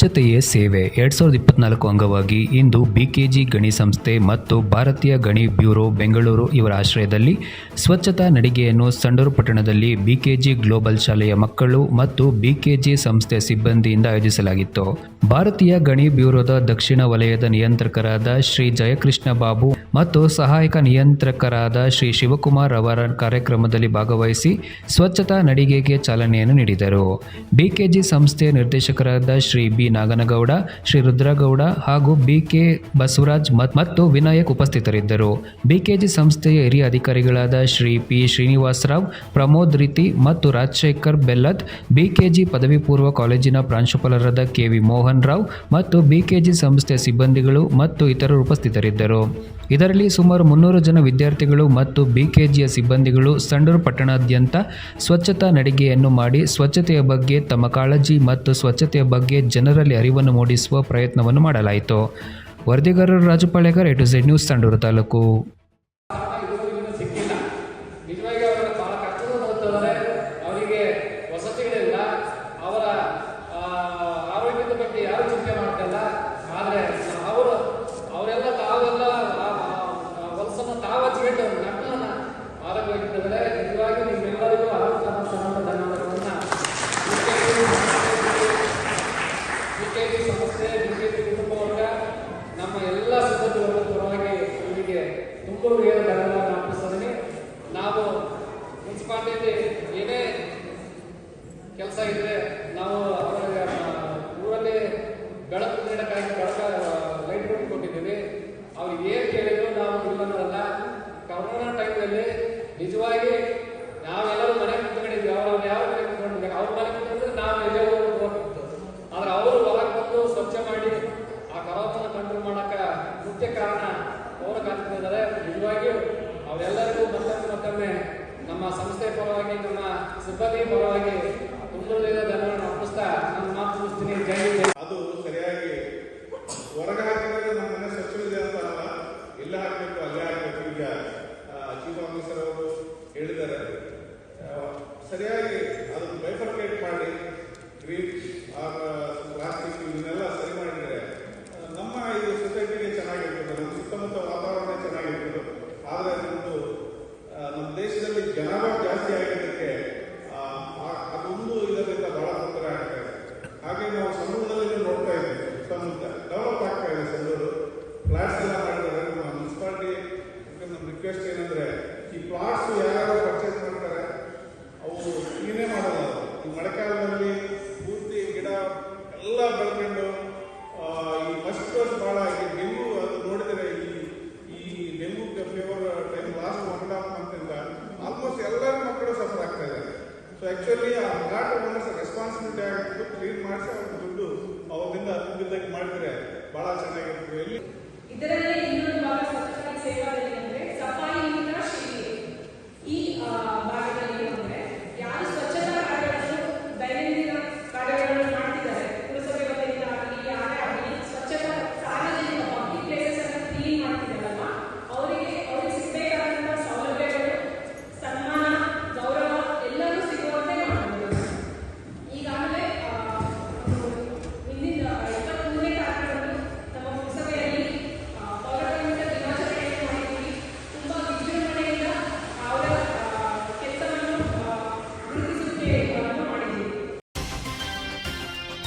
ಸ್ವಚ್ಛತೆಯೇ ಸೇವೆ. ಎರಡ್ ಸಾವಿರದ ಇಪ್ಪತ್ನಾಲ್ಕು ಅಂಗವಾಗಿ ಇಂದು ಬಿಕೆಜಿ ಗಣಿ ಸಂಸ್ಥೆ ಮತ್ತು ಭಾರತೀಯ ಗಣಿ ಬ್ಯೂರೋ ಬೆಂಗಳೂರು ಇವರ ಆಶ್ರಯದಲ್ಲಿ ಸ್ವಚ್ಛತಾ ನಡಿಗೆಯನ್ನು ಸಂಡೂರು ಪಟ್ಟಣದಲ್ಲಿ ಬಿಕೆಜಿ ಗ್ಲೋಬಲ್ ಶಾಲೆಯ ಮಕ್ಕಳು ಮತ್ತು ಬಿಕೆಜಿ ಸಂಸ್ಥೆ ಸಿಬ್ಬಂದಿಯಿಂದ ಆಯೋಜಿಸಲಾಗಿತ್ತು. ಭಾರತೀಯ ಗಣಿ ಬ್ಯೂರೋದ ದಕ್ಷಿಣ ವಲಯದ ನಿಯಂತ್ರಕರಾದ ಶ್ರೀ ಜಯಕೃಷ್ಣ ಬಾಬು ಮತ್ತು ಸಹಾಯಕ ನಿಯಂತ್ರಕರಾದ ಶ್ರೀ ಶಿವಕುಮಾರ್ ಅವರ ಕಾರ್ಯಕ್ರಮದಲ್ಲಿ ಭಾಗವಹಿಸಿ ಸ್ವಚ್ಛತಾ ನಡಿಗೆಗೆ ಚಾಲನೆಯನ್ನು ನೀಡಿದರು. ಬಿಕೆಜಿ ಸಂಸ್ಥೆಯ ನಿರ್ದೇಶಕರಾದ ಶ್ರೀ ಬಿ ನಾಗನಗೌಡ, ಶ್ರೀ ರುದ್ರಗೌಡ ಹಾಗೂ ಬಿಕೆ ಬಸವರಾಜ್ ಮತ್ತು ವಿನಾಯಕ್ ಉಪಸ್ಥಿತರಿದ್ದರು. ಬಿಕೆಜಿ ಸಂಸ್ಥೆಯ ಹಿರಿಯ ಅಧಿಕಾರಿಗಳಾದ ಶ್ರೀ ಪಿ ಶ್ರೀನಿವಾಸರಾವ್, ಪ್ರಮೋದ್ ರೀತಿ ಮತ್ತು ರಾಜಶೇಖರ್ ಬೆಲ್ಲತ್, ಬಿಕೆಜಿ ಪದವಿ ಪೂರ್ವ ಕಾಲೇಜಿನ ಪ್ರಾಂಶುಪಾಲರಾದ ಕೆ ವಿ ಮೋಹನ್ ರಾವ್ ಮತ್ತು ಬಿಕೆಜಿ ಸಂಸ್ಥೆಯ ಸಿಬ್ಬಂದಿಗಳು ಮತ್ತು ಇತರರು ಉಪಸ್ಥಿತರಿದ್ದರು. ಇದರಲ್ಲಿ ಸುಮಾರು ಮುನ್ನೂರು ಜನ ವಿದ್ಯಾರ್ಥಿಗಳು ಮತ್ತು ಬಿಕೆಜಿಯ ಸಿಬ್ಬಂದಿಗಳು ಸಂಡೂರು ಪಟ್ಟಣಾದ್ಯಂತ ಸ್ವಚ್ಛತಾ ನಡಿಗೆಯನ್ನು ಮಾಡಿ ಸ್ವಚ್ಛತೆಯ ಬಗ್ಗೆ ತಮ್ಮ ಕಾಳಜಿ ಮತ್ತು ಸ್ವಚ್ಛತೆಯ ಬಗ್ಗೆ ಜನರಲ್ಲಿ ಅರಿವನ್ನು ಮೂಡಿಸುವ ಪ್ರಯತ್ನವನ್ನು ಮಾಡಲಾಯಿತು. ವರದಿಗಾರರು ರಾಜಪಾಳ್ಯಗರ್ A to Z news, Sandur taluk ಸಿಕ್ಕಿಲ್ಲ ನಿಜವಾಗಿ ಅವರ ಬಹಳ ಕಷ್ಟದ ಬರುತ್ತಿದ್ದಾರೆ ಅವರಿಗೆ ವಸತಿಗಳಿಲ್ಲ ಅವರ ಆ, ಆರೋಗ್ಯದ ಬಗ್ಗೆ ಯಾರು ಚಿಂತೆ ಮಾಡ್ತಿಲ್ಲ ಆದರೆ ಅವರು ಅವರೆಲ್ಲ ತಾವೆಲ್ಲ ಆ- ಆ ವಲಸನ್ನು ತಾವು ಹಚ್ಚಿಕೊಂಡು ನಮ್ಮನ್ನ ಆರೋಗ್ಯವಾಗಿದ್ದಾರೆ ನಿಜವಾಗಿ ನಿಮ್ಮೆಲ್ಲರಿಗೂ ಆರೋಗ್ಯ ಮತ್ತು ಧನ್ಯವಾದಗಳನ್ನು ಬಿಕೆಜಿ ಸಂಸ್ಥೆ ಬಿಕೆಜಿ ಕುಟುಂಬ ವರ್ಗ ನಮ್ಮ ಎಲ್ಲ ಸಿಬ್ಬಂದಿ ವರ್ಗದ ಪರವಾಗಿ ಇವರಿಗೆ ತುಂಬ ಹೃದಯದ ಧನ್ಯವಾದ ಅರ್ಪಿಸ್ತಿದ್ದೀನಿ ನಾವು ಮುನ್ಸಿಪಾಲ್ಟಿಯಲ್ಲಿ ಏನೇ ಕೆಲಸ ನಾವು ಅವರಿಗೆ ಊರಲ್ಲಿ ಬೆಳಕು ನೀಡಕ್ಕಾಗಿ ಬೆಳಕ ಲೈಟ್ ಬಿಟ್ಟು ಕೊಟ್ಟಿದ್ದೀವಿ. ಅವ್ರಿಗೆ ಏನು ಕೇಳಿದ್ರು ನಾವು ಇಲ್ಲ ಕರೋನಾ ಟೈಮಲ್ಲಿ ನಿಜವಾಗಿ ನಾವೆಲ್ಲರೂ ಮನೆ ಕುತ್ಕೊಂಡಿದ್ವಿ. ಅವ್ರು ಅವ್ರು ಯಾವ ಮನೆ ಕುತ್ಕೊಂಡಿದ್ವಿ ಅವ್ರ ಮನೆ ಕುತ್ಕೊಂಡ್ರೆ ನಾವು ಎಲ್ಲೇ ಆದ್ರೆ ಅವರು ಹೊರಗೆ ಬಂದು ಸ್ವಚ್ಛ ಮಾಡಿ ಆ ಕರೋನಾ ಕಂಟ್ರೋಲ್ ಮಾಡಕ ಮುಖ್ಯ ಕಾರಣ ಅವರು ಕಾಣ್ತಿದ್ದಾರೆ. ನಿಜವಾಗಿಯೂ ಅವರೆಲ್ಲರಿಗೂ ಮತ್ತೊಮ್ಮೆ ಮತ್ತೊಮ್ಮೆ ನಮ್ಮ ಸಂಸ್ಥೆ ಪರವಾಗಿ, ನಮ್ಮ ಸಿಬ್ಬಂದಿ ಪರವಾಗಿ ಅದು ಸರಿಯಾಗಿ ಅಂತ ಅಲ್ಲ. ಹಾಕಬೇಕು ಅಲ್ಲೇ ಹೇಳಿದ್ದಾರೆ. ಸರಿಯಾಗಿ ಅದನ್ನು ಬೈಫರ್ಕೇಟ್ ಮಾಡಿ ಗ್ರೀನ್ ಪ್ಲಾಸ್ಟಿಕ್ ಇವನ್ನೆಲ್ಲ ಸರಿ ಮಾಡಿದರೆ ಆ, ನಮ್ಮ ಇದು ಸೊಸೈಟಿಗೆ ಚೆನ್ನಾಗಿರ್ತದೆ ನಮ್ಮ ಸುತ್ತಮುತ್ತ ವಾತಾವರಣ ಚೆನ್ನಾಗಿರ್ತದೆ ಆದರೆ ನಮ್ಮದು ಆ, ನಮ್ಮ ದೇಶದಲ್ಲಿ ಜನಾಭಾ ಜಾಸ್ತಿ ಆಗಿದ್ದಕ್ಕೆ ಆ, ಆ- ಅದೊಂದು ಇದರಿಂದ ಬಹಳ ತೊಂದರೆ ಆಗ್ತಾ ಇದೆ ಹಾಗೆ ನಾವು ಸಂಡೂರಿನಲ್ಲಿ ನೋಡ್ತಾ ಇದ್ದೀವಿ ಸುತ್ತಮುತ್ತ ಡೆವಲಪ್ ಆಗ್ತಾ ಇದೆ ಸಂಡೂರು ಫ್ಲಾಟ್ಸ್ ಎಲ್ಲ ಮಾಡಿದ್ದಾರೆ ನಮ್ಮ ಮುನ್ಸಿಪಾಲಿಟಿ ನಮ್ಮ ರಿಕ್ವೆಸ್ಟ್ ಏನಂದ್ರೆ ಈ ಪ್ಲಾಟ್ಸ್ ಯಾರು ಪರ್ಚೇಸ್ ಮಾಡ್ತಾರೆ ಅವು ಕ್ಲೀನೇ ಮಾಡಲ್ಲ ಅದು. ಈ ಮಳೆಗಾಲದಲ್ಲಿ ಪೂರ್ತಿ ಗಿಡ ಎಲ್ಲ ಬೆಳ್ಕೊಂಡು ಆ, ಈ ಫಸ್ಟ್ ಬಹಳ ಈ ಡೆಂಗು ಅದು ನೋಡಿದರೆ ಈ ಈ dengue fever time last one and half ಮಂತಿಂದ almost ಎಲ್ಲರ ಮಕ್ಕಳು ಸಫರ್ ಆಗ್ತಾ ಇದ್ದಾರೆ ಸೊ ಫ್ಲಾಟ್ ಓನರ್ಸ್ ರೆಸ್ಪಾನ್ಸಿಬಿಲಿಟಿ ಆಗಿತ್ತು ಕ್ಲೀನ್ ಮಾಡಿಸಿ ಅವ್ರ ದುಡ್ಡು ಅವರಿಂದ ಅದಕ್ಕೆ ಮಾಡಿದ್ರೆ ಬಹಳ ಚೆನ್ನಾಗಿರ್ತದೆ. ಇದರಲ್ಲಿ